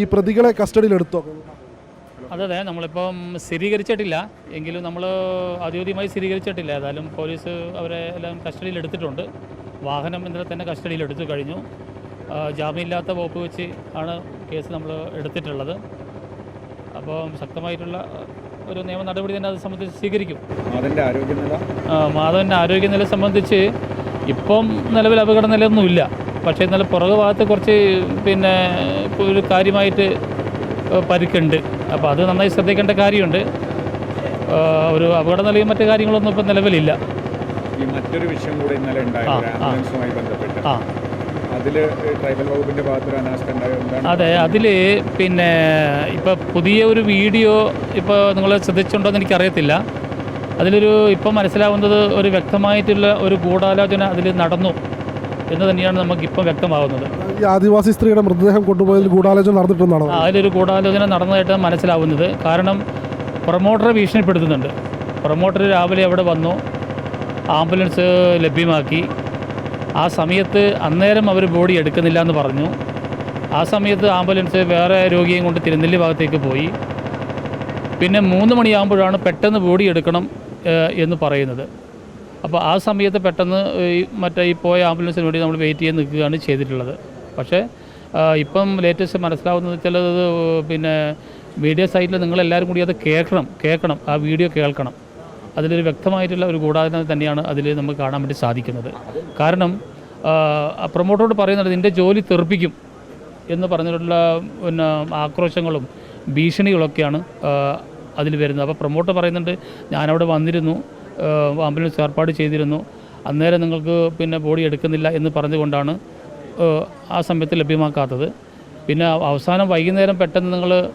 ഈ പ്രതികളെ കസ്റ്റഡിയിലെടുത്തോ അതെ അതെ നമ്മളിപ്പം സ്ഥിരീകരിച്ചിട്ടില്ല. എങ്കിലും നമ്മൾ ഔദ്യോഗികമായി സ്ഥിരീകരിച്ചിട്ടില്ല. ഏതായാലും പോലീസ് അവരെ എല്ലാം കസ്റ്റഡിയിൽ എടുത്തിട്ടുണ്ട്. വാഹനം ഇന്നലെ തന്നെ കസ്റ്റഡിയിൽ എടുത്തു കഴിഞ്ഞു. ജാമ്യമില്ലാത്ത വകുപ്പ് വെച്ച് ആണ് കേസ് നമ്മൾ എടുത്തിട്ടുള്ളത്. അപ്പോൾ ശക്തമായിട്ടുള്ള ഒരു നിയമ നടപടി തന്നെ അത് സംബന്ധിച്ച് സ്വീകരിക്കും. മാധവന്റെ ആരോഗ്യനില? ആ, മാധവന്റെ ആരോഗ്യനില സംബന്ധിച്ച് ഇപ്പം നിലവിൽ അപകട നിലയൊന്നുമില്ല പക്ഷേ ഇന്നലെ പുറകു ഭാഗത്ത് കുറച്ച് പിന്നെ ഒരു കാര്യമായിട്ട് പരിക്കുണ്ട്. അപ്പോൾ അത് നന്നായി ശ്രദ്ധിക്കേണ്ട കാര്യമുണ്ട്. ഒരു അപകട നിലയും മറ്റു കാര്യങ്ങളൊന്നും ഇപ്പം നിലവിലില്ല. ഈ മറ്റൊരു വിഷയം കൂടി ഇന്നലെ. ആംബുലൻസുമായി ബന്ധപ്പെട്ട്. ആ. അതിൽ ട്രൈബൽ വകുപ്പിന്റെ ഭാഗത്തൊരു അനാസ്ഥ അതെ അതിൽ പിന്നെ ഇപ്പോൾ പുതിയ ഒരു വീഡിയോ ഇപ്പോൾ നിങ്ങൾ ശ്രദ്ധിച്ചിട്ടുണ്ടോ എന്ന് എനിക്കറിയത്തില്ല. അതിലൊരു ഇപ്പം മനസ്സിലാവുന്നത് ഒരു വ്യക്തമായിട്ടുള്ള ഒരു ഗൂഢാലോചന അതിൽ നടന്നു എന്ന് തന്നെയാണ് നമുക്കിപ്പം വ്യക്തമാവുന്നത്. ആദിവാസി സ്ത്രീയുടെ മൃതദേഹം കൊണ്ടുപോയതിൽ ഗൂഢാലോചന നടന്നിട്ടുണ്ടെന്നാണ്? ആ, അതിലൊരു ഗൂഢാലോചന നടന്നതായിട്ട് മനസ്സിലാവുന്നത്. കാരണം പ്രൊമോട്ടറെ ഭീഷണിപ്പെടുത്തുന്നുണ്ട്. പ്രൊമോട്ടർ രാവിലെ അവിടെ വന്നു ആംബുലൻസ് ലഭ്യമാക്കി. ആ സമയത്ത് അന്നേരം അവർ ബോഡി എടുക്കുന്നില്ല എന്ന് പറഞ്ഞു. ആ സമയത്ത് ആംബുലൻസ് വേറെ രോഗിയെയും കൊണ്ട് തിരുനെല്ലി ഭാഗത്തേക്ക് പോയി. പിന്നെ മൂന്ന് മണിയാകുമ്പോഴാണ് പെട്ടെന്ന് ബോഡി എടുക്കണം എന്ന് പറയുന്നത്. അപ്പോൾ ആ സമയത്ത് പെട്ടെന്ന് മറ്റേ ഈ പോയ ആംബുലൻസിന് വേണ്ടി നമ്മൾ വെയിറ്റ് ചെയ്യാൻ നിൽക്കുകയാണ് ചെയ്തിട്ടുള്ളത്. പക്ഷേ ഇപ്പം ലേറ്റസ്റ്റ് മനസ്സിലാവുന്നത് ചിലത് പിന്നെ മീഡിയ സൈറ്റിൽ നിങ്ങളെല്ലാവരും കൂടി അത് കേൾക്കണം കേൾക്കണം ആ വീഡിയോ കേൾക്കണം. അതിലൊരു വ്യക്തമായിട്ടുള്ള ഒരു ഗൂഢാലോചന തന്നെയാണ് അതിൽ നമുക്ക് കാണാൻ വേണ്ടി സാധിക്കുന്നത്. കാരണം പ്രൊമോട്ടറോട് പറയുന്നത് നിന്റെ ജോലി തെറിപ്പിക്കും എന്ന് പറഞ്ഞിട്ടുള്ള പിന്നെ ആക്രോശങ്ങളും ഭീഷണികളൊക്കെയാണ് അതിൽ വരുന്നത്. അപ്പോൾ പ്രൊമോട്ടർ പറയുന്നുണ്ട് ഞാനവിടെ വന്നിരുന്നു ആംബുലൻസ് ഏർപ്പാട് ചെയ്തിരുന്നു. അന്നേരം നിങ്ങൾക്ക് പിന്നെ ബോഡി എടുക്കുന്നില്ല എന്ന് പറഞ്ഞുകൊണ്ടാണ് ആ, സമയത്ത് ലഭ്യമാക്കാത്തത്. പിന്നെ അവസാനം വൈകുന്നേരം പെട്ടെന്ന് നിങ്ങൾ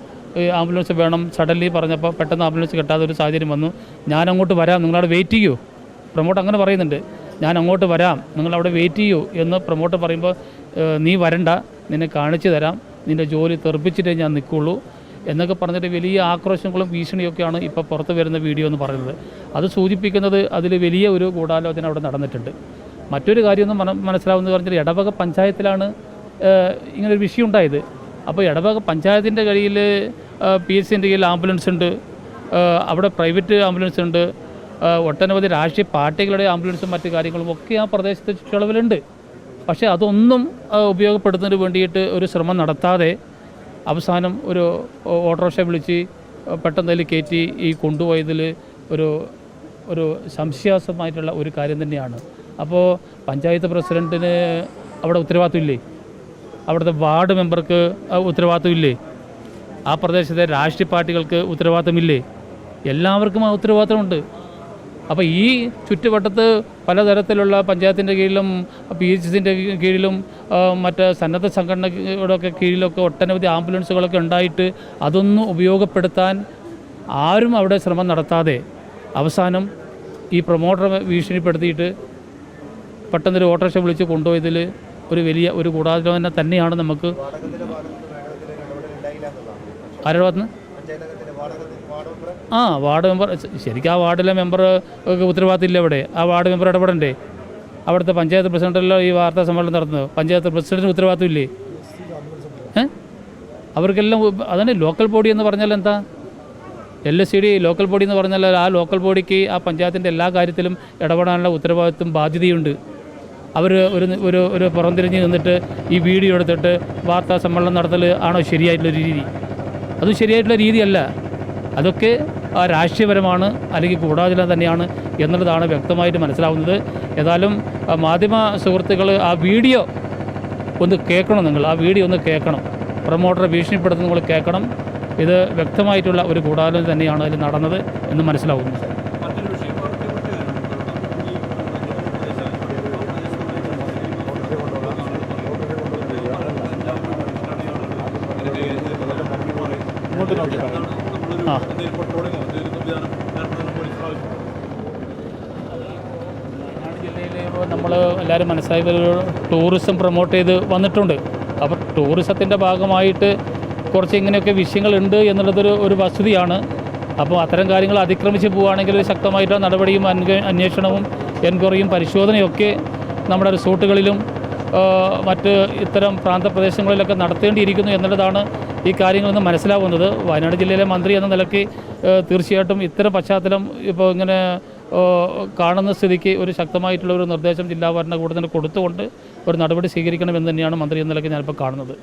ആംബുലൻസ് വേണം. സഡൻലി പറഞ്ഞപ്പോൾ പെട്ടെന്ന് ആംബുലൻസ് കിട്ടാതെ ഒരു സാഹചര്യം വന്നു. ഞാൻ അങ്ങോട്ട് വരാം. നിങ്ങളവിടെ വെയിറ്റ് ചെയ്യൂ. പ്രൊമോട്ട് അങ്ങനെ പറയുന്നുണ്ട്. ഞാൻ അങ്ങോട്ട് വരാം. നിങ്ങളവിടെ വെയിറ്റ് ചെയ്യൂ എന്ന് പ്രൊമോട്ട് പറയുമ്പോൾ നീ വരണ്ട. നിന്നെ കാണിച്ചു തരാം. നിന്റെ ജോലി തെറിപ്പിച്ചിട്ടേ ഞാൻ നിൽക്കുള്ളൂ എന്നൊക്കെ പറഞ്ഞിട്ട് വലിയ ആക്രോശങ്ങളും ഭീഷണിയൊക്കെയാണ് ഇപ്പോൾ പുറത്ത് വരുന്ന വീഡിയോ എന്ന് പറയുന്നത്. അത് സൂചിപ്പിക്കുന്നത് അതിൽ വലിയ ഒരു ഗൂഢാലോചന അവിടെ നടന്നിട്ടുണ്ട്. മറ്റൊരു കാര്യമൊന്നും മന മനസ്സിലാവുന്ന പറഞ്ഞാൽ ഇടവക പഞ്ചായത്തിലാണ് ഇങ്ങനൊരു വിഷയം ഉണ്ടായത്. അപ്പോൾ ഇടവക പഞ്ചായത്തിന്റെ കയ്യിൽ പി എസ് സിന്റെ കയ്യിൽ ആംബുലൻസ് ഉണ്ട് അവിടെ പ്രൈവറ്റ് ആംബുലൻസ് ഉണ്ട് ഒട്ടനവധി രാഷ്ട്രീയ പാർട്ടികളുടെ ആംബുലൻസും മറ്റു കാര്യങ്ങളും ഒക്കെ ആ പ്രദേശത്ത് ചുറ്റളവിലുണ്ട്. പക്ഷേ അതൊന്നും ഉപയോഗപ്പെടുത്തുന്നതിന് വേണ്ടിയിട്ട് ഒരു ശ്രമം നടത്താതെ അവസാനം ഒരു ഓട്ടോറിക്ഷ വിളിച്ച് പെട്ടെന്ന് അതിൽ കയറ്റി ഈ കൊണ്ടുപോയതിൽ ഒരു ഒരു സംശയാസമായിട്ടുള്ള ഒരു കാര്യം തന്നെയാണ്. അപ്പോൾ പഞ്ചായത്ത് പ്രസിഡന്റിന് അവിടെ ഉത്തരവാദിത്വമില്ലേ? അവിടുത്തെ വാർഡ് മെമ്പർക്ക് ഉത്തരവാദിത്വമില്ലേ? ആ പ്രദേശത്തെ രാഷ്ട്രീയ പാർട്ടികൾക്ക് ഉത്തരവാദിത്തമില്ലേ എല്ലാവർക്കും ആ ഉത്തരവാദിത്തമുണ്ട് അപ്പോൾ ഈ ചുറ്റുവട്ടത്ത് പലതരത്തിലുള്ള പഞ്ചായത്തിന്റെ കീഴിലും പി എച്ച് സിന്റെ കീഴിലും മറ്റ് സന്നദ്ധ സംഘടനയുടെ ഒക്കെ കീഴിലൊക്കെ ഒട്ടനവധി ആംബുലൻസുകളൊക്കെ ഉണ്ടായിട്ട് അതൊന്നും ഉപയോഗപ്പെടുത്താൻ ആരും അവിടെ ശ്രമം നടത്താതെ അവസാനം ഈ പ്രൊമോട്ടറെ ഭീഷണിപ്പെടുത്തിയിട്ട് പെട്ടെന്നൊരു ഓട്ടോറിക്ഷ വിളിച്ച് കൊണ്ടുപോയതിൽ ഒരു വലിയ ഒരു ഗൂഢാലോചന തന്നെയാണ് നമുക്ക് ആരുടെ ഭാഗത്തുനിന്ന്? ആ വാർഡ് മെമ്പർ ശരിക്കും ആ വാർഡിലെ മെമ്പർ ഉത്തരവാദിത്തം ഇല്ല ഇവിടെ. ആ വാർഡ് മെമ്പർ ഇടപെടണ്ടേ? അവിടുത്തെ പഞ്ചായത്ത് പ്രസിഡന്റല്ലോ ഈ വാർത്താ സമ്മേളനം നടത്തുന്നത്. പഞ്ചായത്ത് പ്രസിഡന്റിന് ഉത്തരവാദിത്തം ഇല്ലേ അവർക്കെല്ലാം അതന്നെ ലോക്കൽ ബോഡി എന്ന് പറഞ്ഞാൽ എന്താ? L S C D local body എന്ന് പറഞ്ഞാൽ ആ ലോക്കൽ ബോഡിക്ക് ആ പഞ്ചായത്തിന്റെ എല്ലാ കാര്യത്തിലും ഇടപെടാനുള്ള ഉത്തരവാദിത്വം ബാധ്യതയുണ്ട്. അവർ ഒരു ഒരു ഒരു പുറംതിരിഞ്ഞ് നിന്നിട്ട് ഈ വീഡിയോ എടുത്തിട്ട് വാർത്താ സമ്മേളനം നടത്തൽ ആണോ ശരിയായിട്ടുള്ള രീതി? അത് ശരിയായിട്ടുള്ള രീതിയല്ല. അതൊക്കെ ആ രാഷ്ട്രീയപരമാണ് അല്ലെങ്കിൽ ഗൂഢാചരണം തന്നെയാണ് എന്നുള്ളതാണ് വ്യക്തമായിട്ട് മനസ്സിലാവുന്നത്. ഏതായാലും മാധ്യമ സുഹൃത്തുക്കൾ ആ വീഡിയോ ഒന്ന് കേൾക്കണം നിങ്ങൾ. ആ വീഡിയോ ഒന്ന് കേൾക്കണം. പ്രൊമോട്ടറെ ഭീഷണിപ്പെടുത്തുന്ന നിങ്ങൾ കേൾക്കണം. ഇത് വ്യക്തമായിട്ടുള്ള ഒരു ഗൂഢാലോചന തന്നെയാണ് അതിൽ നടന്നത് എന്ന് മനസ്സിലാവുന്നു. ആ. വയനാട് ജില്ലയിൽ നമ്മൾ എല്ലാവരും മനസ്സിലായി ടൂറിസം പ്രൊമോട്ട് ചെയ്ത് വന്നിട്ടുണ്ട്. അപ്പോൾ ടൂറിസത്തിന്റെ ഭാഗമായിട്ട് കുറച്ച് ഇങ്ങനെയൊക്കെ വിഷയങ്ങളുണ്ട് എന്നുള്ളതൊരു ഒരു വസ്തുതയാണ് അപ്പോൾ അത്തരം കാര്യങ്ങൾ അതിക്രമിച്ച് പോവുകയാണെങ്കിൽ ശക്തമായിട്ടുള്ള നടപടിയും അന്വേ- അന്വേഷണവും എൻക്വയറിയും പരിശോധനയൊക്കെ നമ്മുടെ റിസോർട്ടുകളിലും ആ, മറ്റ് ഇത്തരം പ്രാന്തപ്രദേശങ്ങളിലൊക്കെ നടത്തേണ്ടിയിരിക്കുന്നു എന്നുള്ളതാണ് ഈ കാര്യങ്ങളൊന്നും മനസ്സിലാവുന്നത്. വയനാട് ജില്ലയിലെ മന്ത്രി എന്ന നിലയ്ക്ക് തീർച്ചയായിട്ടും ഇത്തരം പശ്ചാത്തലം ഇപ്പോൾ ഇങ്ങനെ കാണുന്ന സ്ഥിതിക്ക് ഒരു ശക്തമായിട്ടുള്ള ഒരു നിർദ്ദേശം ജില്ലാ ഭരണകൂടത്തിന് കൊടുത്തുകൊണ്ട് ഒരു നടപടി സ്വീകരിക്കണമെന്ന് തന്നെയാണ് മന്ത്രി എന്ന നിലയ്ക്ക് ഞാനിപ്പോൾ കാണുന്നത്.